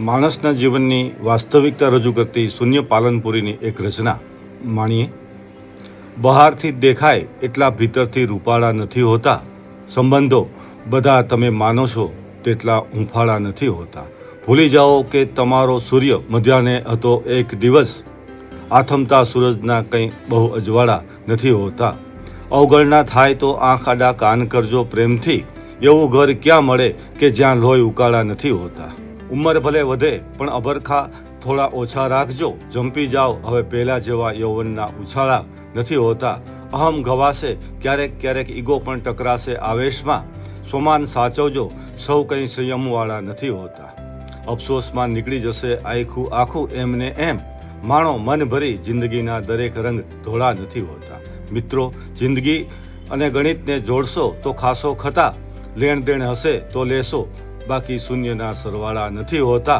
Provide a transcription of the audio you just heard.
માણસના જીવનની વાસ્તવિકતા રજૂ કરતી શૂન્ય પાલનપુરીની એક રચના. માણીએ, બહારથી દેખાય એટલા ભીતરથી રૂપાળા નથી હોતા. સંબંધો બધા તમે માનો છો તેટલા હૂંફાળા નથી હોતા. ભૂલી જાઓ કે તમારો સૂર્ય મધ્યાને હતો એક દિવસ. આથમતા સૂરજના કંઈ બહુ અજવાળા નથી હોતા. અવગણના થાય તો આંખ આડા કાન કરજો પ્રેમથી. એવું ઘર ક્યાં મળે કે જ્યાં લોહી ઉકાળા નથી હોતા? ઉંમર ભલે વધે, પણ અભરખા થોડા ઓછા રાખજો. જંપી જાઓ. હવે પહેલા જેવા યૌવનના ઉછાળા નથી હોતા. અહમ ગવાશે ક્યારેક ક્યારેક ઈગો પણ ટકરાશે આવેશમાં. સોમાન સાચવજો. સૌ કંઈ સંયમવાળા નથી હોતા. અફસોસમાં નીકળી જશે આખું આખું એમને એમ. માણો મન ભરી જિંદગીના દરેક રંગ ધોળા નથી હોતા. મિત્રો, જિંદગી અને ગણિતને જોડશો તો ખાસો ખતા. લેણ દેણ હશે તો લેશો. બાકી શૂન્યના સરવાળા નથી હોતા.